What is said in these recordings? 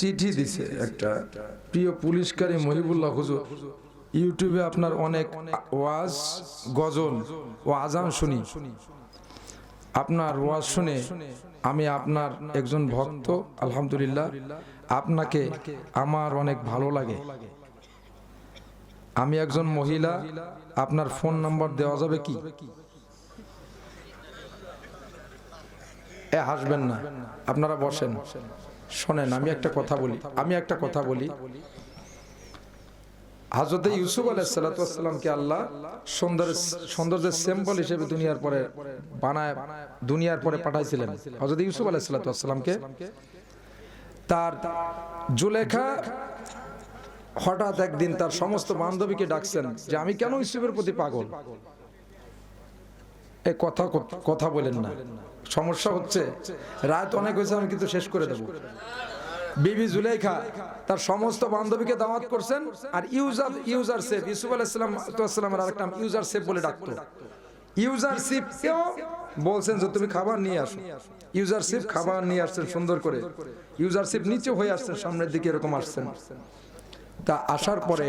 চিঠি দিছে একটা প্রিয় পুলিশকারী মহিবুল্লাহ হুজুর। ইউটিউবে আপনার অনেক ওয়াজ, গজল ও আজান শুনি। আপনার ওয়াজ শুনে আমি আপনার একজন ভক্ত, আলহামদুলিল্লাহ। আপনাকে আমার অনেক ভালো লাগে। আমি একজন মহিলা, আপনার ফোন নাম্বার দেওয়া যাবে কি? এ, হাসবেন না। আপনারা বসেন। শোনেন আমি একটা কথা বলি আমি একটা কথা বলি। হাজরতে ইউসুফ আলাইসালামকে আল্লাহ সুন্দর সৌন্দর্যের সিম্বল হিসেবে দুনিয়ার পরে বানায় দুনিয়ার পরে পাঠাইছিলেন। হজরত ইউসুফ আলাইসালামকে তার জুলেখা হঠাৎ একদিন তার সমস্ত বান্ধবীকে ডাকছেন যে আমি কেন ইউসুফের প্রতি পাগল? এ কথা কথা বলেন না। সমস্যা হচ্ছে, রাত অনেক হয়েছে, আমি কিন্তু শেষ করে দেবো। বিবি জুলেখা তার সমস্ত বান্ধবীকে দাওয়াত করছেন, আর ইউজার ইউজার সেফ ইউসুফ আলাইসালামের ইউজার সেফ বলে ডাকতো। ইউজার বলছেন যে, তুমি খাবার নিয়ে আসো। ইউজার সেফ খাবার নিয়ে আসছেন, সুন্দর করে। ইউজার সেফ নিচে হয়ে আসছেন, সামনের দিকে এরকম আসছেন। তা আসার পরে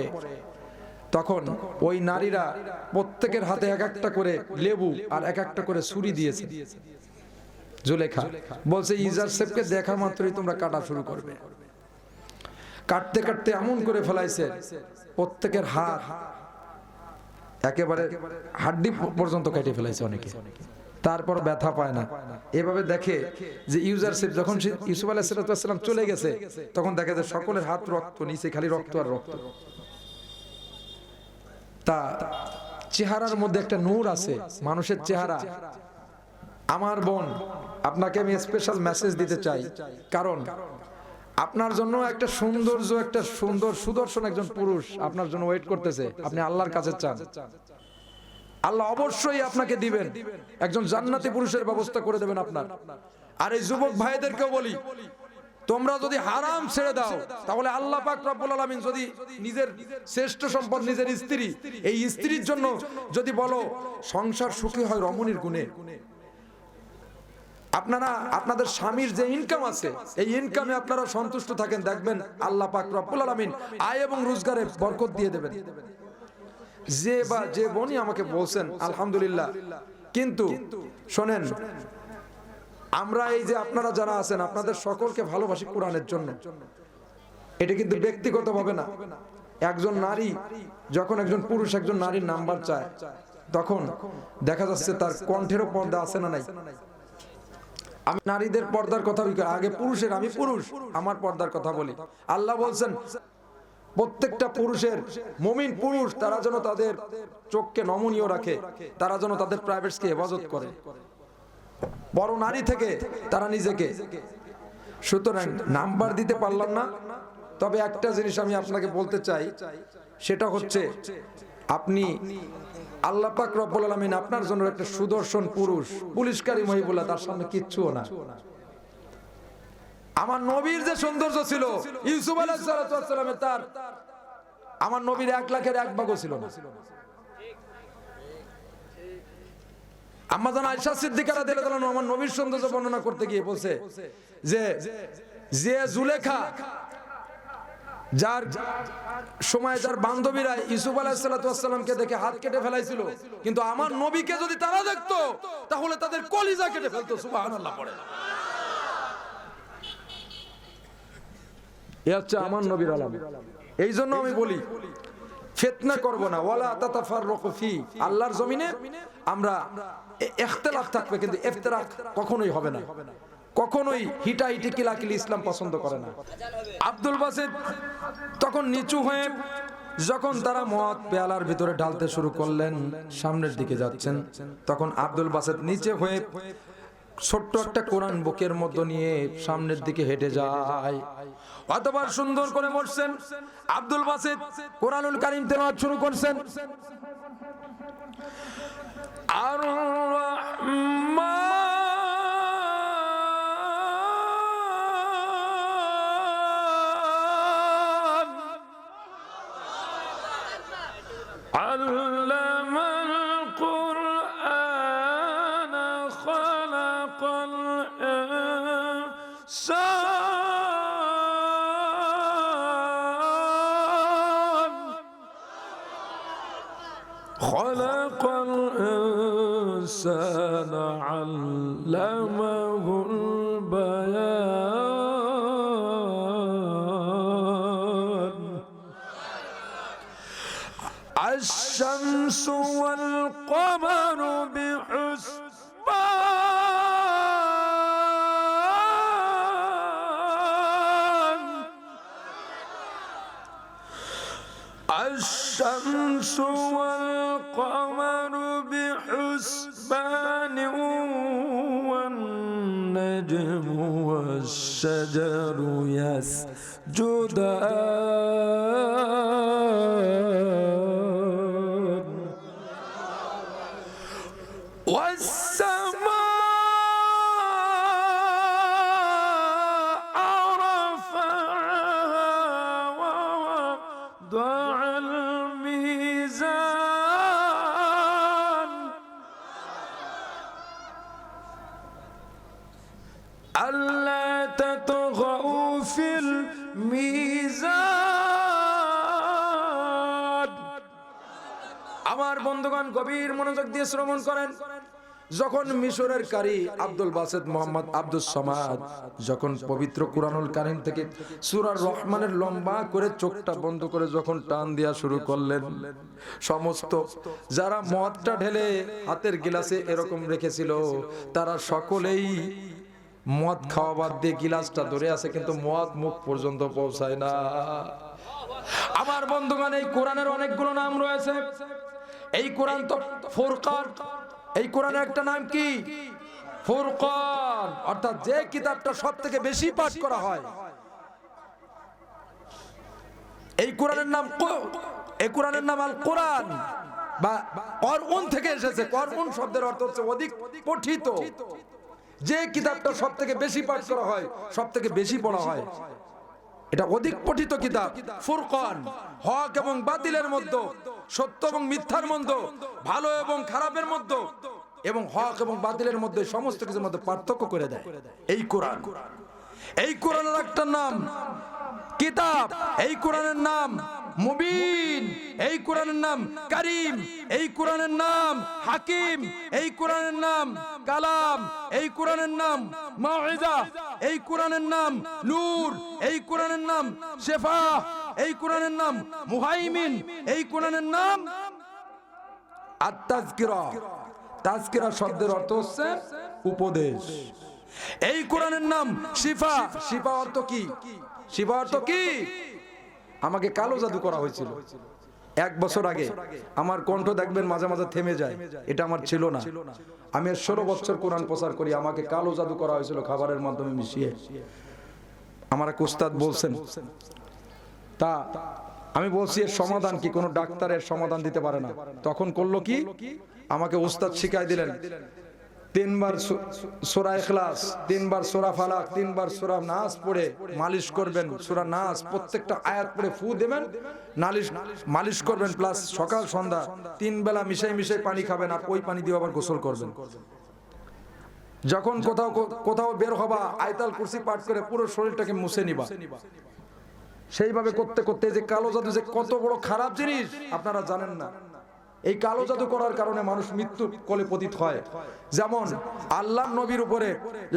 তখন ওই নারীরা প্রত্যেকের হাতে এক একটা করে লেবু আর এক একটা করে ছুরি দিয়েছে। জুলেখা বলছে, ইজার সেফকে দেখা মাত্রই তোমরা কাটা শুরু করবে। কাটতে কাটতে এমন করে ফেলাইছে, প্রত্যেকের হাত একেবারে হাড্ডি পর্যন্ত কেটে ফেলাইছে অনেকে। তারপর ব্যথা পায় না। এভাবে দেখে যে ইউজার সেফ যখন ইউসুফ আলাহিসাম চলে গেছে, তখন দেখে যে সকলের হাত রক্ত, নিচে খালি রক্ত আর রক্ত। তা চেহারার মধ্যে একটা নূর আছে, মানুষের চেহারা। আমার বোন, আপনাকে আমি স্পেশাল মেসেজ দিতে চাই। কারণ আপনার জন্য একটা সৌন্দর্য, একটা সুন্দর সুদর্শন একজন পুরুষ আপনার জন্য ওয়েট করতেছে। আপনি আল্লাহর কাছে চান। আল্লাহ অবশ্যই আপনাকে দিবেন। একজন জান্নাতি পুরুষের ব্যবস্থা করে দেবেন আপনার। আর এই যুবক ভাইদেরকেও বলি তোমরা যদি হারাম ছেড়ে দাও, তাহলে আল্লাহ পাক রব্বুল আলামিন যদি নিজের শ্রেষ্ঠ সম্পদ, নিজের স্ত্রী, এই স্ত্রীর জন্য যদি বলো, সংসার সুখী হয় রমণীর গুণে। আপনারা, আপনাদের স্বামীর যে ইনকাম আছে, এই ইনকামে আপনারা সন্তুষ্ট থাকেন, দেখবেন আল্লাহ পাক রব্বুল আলামিন আয় এবং রোজগারে বরকত দিয়ে দেবেন। যে বা যে বনি আমাকে বলছেন, আলহামদুলিল্লাহ, কিন্তু শোনেন আমরা এই যে আপনারা যারা আছেন, আপনাদের সকলকে ভালোবাসি কোরআনের জন্য। এটা কিন্তু ব্যক্তিগত ভাবে না। একজন নারী যখন একজন পুরুষ একজন নারীর নাম্বার চায়, তখন দেখা যাচ্ছে তার কণ্ঠেরও পর্দা আছে না নাই। আমি নারীদের পর্দার কথা আগে পুরুষের, আমি পুরুষ, আমার পর্দার কথা বলি। আল্লাহ বলছেন, প্রত্যেকটা পুরুষের মমিন পুরুষ, তারা যেন তাদের চোখকে নমনীয় রাখে, তারা যেন তাদের প্রাইভেটসকে হেফাজত করে। বড় নারী থেকে তারা নিজেকে। সুতরাং নাম্বার দিতে পারলাম না। তবে একটা জিনিস আমি আপনাকে বলতে চাই, সেটা হচ্ছে আপনি আল্লাহ পাক রব্বুল আলামিন আপনার জন্য একটা সুদর্শন পুরুষ, পুলিশকারী মহিবুল্লাহ, তার সামনে কিচ্ছুও না। আমার নবীর যে সৌন্দর্য ছিল, ইউসুফ আলাইহিসসালামের তার, আমার নবীর এক লাখের এক ভাগও ছিল না। আম্মাজান আয়সা সিদ্দিকারা দিলে দিলেন আমার নবীর সৌন্দর্য বর্ণনা করতে গিয়ে বলছে যে যে জুলেখা, যার সময় যার বান্ধবীরা ইসুফ দেখে হাত কেটে ফেলাইছিল, কিন্তু আমার নবীকে যদি তারা দেখতো, তাহলে তাদের কলিজা কেটে ফেলতো আমার নবীর আলাম। এই জন্য আমি বলি ফেতনা করব না। ওয়ালা তাতাফার রকফি আল্লাহর জমিনে আমরা ইখতিলাফ থাকবে, কিন্তু ইফতিরাক কখনোই হবে না। কখনোই হিটাহিটি কিলাকিলি ইসলাম পছন্দ করে না। আব্দুল বাসিদ তখন নিচু হয়ে যখন তারা মদ পেয়ালার ভিতরে ঢালতে শুরু করলেন, সামনের দিকে যাচ্ছেন, তখন আব্দুল বাসেদ নিচে হয়ে ছোট্ট একটা কোরআন বুকের মতো নিয়ে সামনের দিকে হেঁটে যায়। অতবার সুন্দর করে বসছেন আব্দুল বাসেদ কোরআনুল কারিম তেলাওয়াত শুরু করছেন। আর Allah خلق الإنسان علمه البيان. الشمس والقمر بحسبان. الشمس والقمر والنجم والشجر يسجدان والسماء رفعها ووضع আমার বন্ধুগণ গভীর মনোযোগ দিয়ে শ্রবণ করেন। যখন মিশরের কারি আব্দুল বাসেদ মোহাম্মদ আব্দুল সমাদ যখন পবিত্র কুরআনুল কারিম থেকে সূরা রহমানের লম্বা করে চোখটা বন্ধ করে যখন টান দেওয়া শুরু করলেন, সমস্ত যারা মদটা ঢেলে হাতের গিলাসে এরকম রেখেছিল, তারা সকলেই মদ খাওয়া বাদ দিয়ে গিলাসটা ধরে আছে, কিন্তু মদ মুখ পর্যন্ত পৌঁছায় না। আমার বন্ধুগণ, এই কোরআনের অনেকগুলো নাম রয়েছে। এই কোরআন তো ফুরকান। এই কোরআনের একটা নাম কি? ফুরকান। অর্থাৎ যে কিতাবটা সব থেকে বেশি পাঠ করা হয়। এই কোরআনের নাম এই কোরআনের নাম আল কোরআন। বা করউন থেকে এসেছে। করউন শব্দের অর্থ হচ্ছে অধিক পঠিত। যে কিতাবটা সব থেকে বেশি পাঠ করা হয় সব থেকে বেশি পড়া হয়। এটা অধিক পঠিত কিতাব, ফুরকান। হক এবং বাতিলের মধ্যে সত্য এবং মিথ্যার মধ্যে, ভালো এবং খারাপের মধ্যে, এবং হক এবং বাতিলের মধ্যে সমস্ত কিছুর মধ্যে পার্থক্য করে দেয়। এই কোরআন। এই কোরআনের একটা নাম কিতাব, এই কোরআনের নাম মুবিন, এই কোরআনের নাম কারিম, এই কোরআনের নাম হাকিম, এই কোরআনের নাম কালাম, এই কোরআনের নাম মাউইজা এই কোরআনের নাম নূর, এই কোরআনের নাম শেফা এই কোরআনের নাম মুহাইমিন। এই কোরআনের নাম আত্মাজকিরা তাজকিরা শব্দের অর্থ হচ্ছে উপদেশ। এই কোরআনের নাম শিফা। শিফা অর্থ কি? শিফা অর্থ কি? আমাকে কালো জাদু করা হয়েছিল। এক বছর আগে আমার কণ্ঠ দেখবেন মাঝে মাঝে থেমে যায়। এটা আমার ছিল না। আমি ষোলো বছর কোরআন প্রচার করি, আমাকে কালো জাদু করা হয়েছিল খাবারের মাধ্যমে মিশিয়ে। আমার এক উস্তাদ বলছেন তা আমি বলছি এর সমাধান কি? কোনো ডাক্তারের সমাধান দিতে পারে না। তখন করল কি? আমাকে উস্তাদ শিখাই দিলেন। তিনবার সূরা ইখলাস, তিনবার সোরা ফালাক, তিনবার সোরা নাস পড়ে মালিশ করবেন। সোরা নাস প্রত্যেকটা আয়াত পড়ে ফু দেবেন, নালিশ, মালিশ করবেন, প্লাস সকাল, সন্ধ্যা তিন বেলা মিশাই মিশাই পানি খাবেন আর ওই পানি দিয়ে আবার গোসল করবেন। যখন কোথাও কোথাও বের হবা, আয়তাল কুরসি পাঠ করে পুরো শরীরটাকে মুছে নিবা। সেইভাবে করতে করতে যে কালো জাদু যে কত বড় খারাপ জিনিস, আপনারা জানেন না। এই কালো জাদু করার কারণে মানুষ মৃত্যু কোলে পতিত হয়। যেমন আল্লাহ নবীর উপরে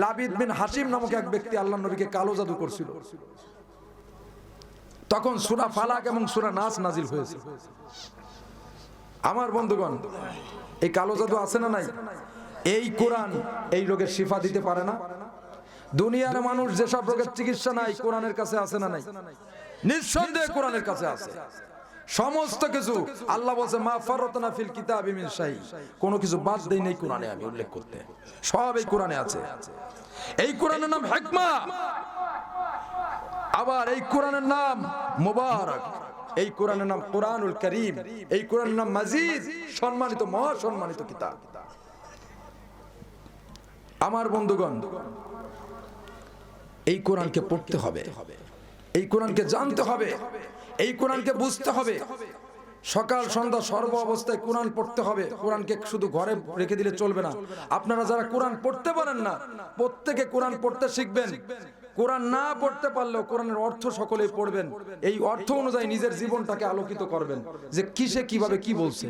লাবিদ বিন হাসিম নামক এক ব্যক্তি আল্লাহ নবীকে কালো জাদু করছিল। তখন সুরা ফালাক এবং সুরা নাচ নাজিল হয়েছে। আমার বন্ধুগণ, এই কালো জাদু আছে না নাই? এই কোরআন এই রোগের শিফা দিতে পারে না। দুনিয়ার মানুষ যেসব রোগের চিকিৎসা নাই, কোরআনের কাছে আছে না নাই? নিঃসন্দেহে কোরআনের কাছে আছে। সমস্ত কিছু আল্লাহ বলছে, মা ফারতনা ফিল কিতাবি মিন শাই। কোনো কিছু বাদ দেই নেই কোরআনে, আমি উল্লেখ করতে। সব এই কোরআনে আছে। এই কোরআনের নাম হিকমা। আবার এই কোরআনের নাম মুবারক। এই কোরআনের নাম কোরআনুল করিম। এই কোরআনের নাম মাজিদ। সম্মানিত মহা সম্মানিত কিতাব। আমার বন্ধুগণ, এই কোরআনকে পড়তে হবে। এই কোরআনকে জানতে হবে, এই কোরআনকে বুঝতে হবে। সকাল, সন্ধ্যা, সর্ব অবস্থায় কোরআন পড়তে হবে। কোরআনকে শুধু ঘরে রেখে দিলে চলবে না। আপনারা যারা কোরআন পড়তে পারেন না, প্রত্যেকে কোরআন পড়তে শিখবেন। কোরআন না পড়তে পারলেও কোরআনের অর্থ সকলেই পড়বেন। এই অর্থ অনুযায়ী নিজের জীবনটাকে আলোকিত করবেন যে কিসে, কীভাবে, কি বলছে।